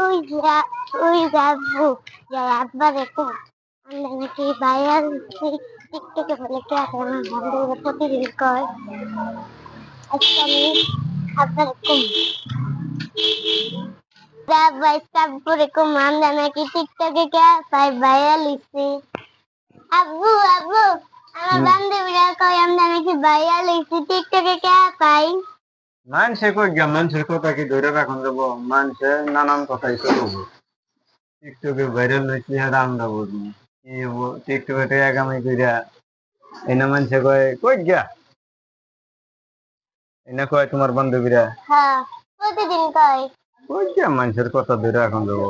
ওই ওই যাব যাই একবার দেখো আমরা নাকি ভাইরাল টিকটকে বলে কি এখন আমাদের প্রতিদিন কয় আজকে আমি একবার এরকম স্টাপ বাই স্টাপ করে কম আমরা নাকি টিকটকে কে ভাইরাল হইছি কয় আমরা নাকি ভাইরাল হইছি টিকটকে কে পাই? মানুষে কই মানুষের কথা কি ধরে রাখুন যাব মানুষে নানান কথাই তো বলব টিকটকে ভাইরাল হয়েছে হ্যাঁ আমরা কি হব? টিকটকে আগামী কইরা এনে মানুষে কয় কই গিয়া? এনে কয় তোমার বান্ধবীরা? হ্যাঁ প্রতিদিন কয়। কই গিয়া মানুষের কথা ধরে রাখুন যাব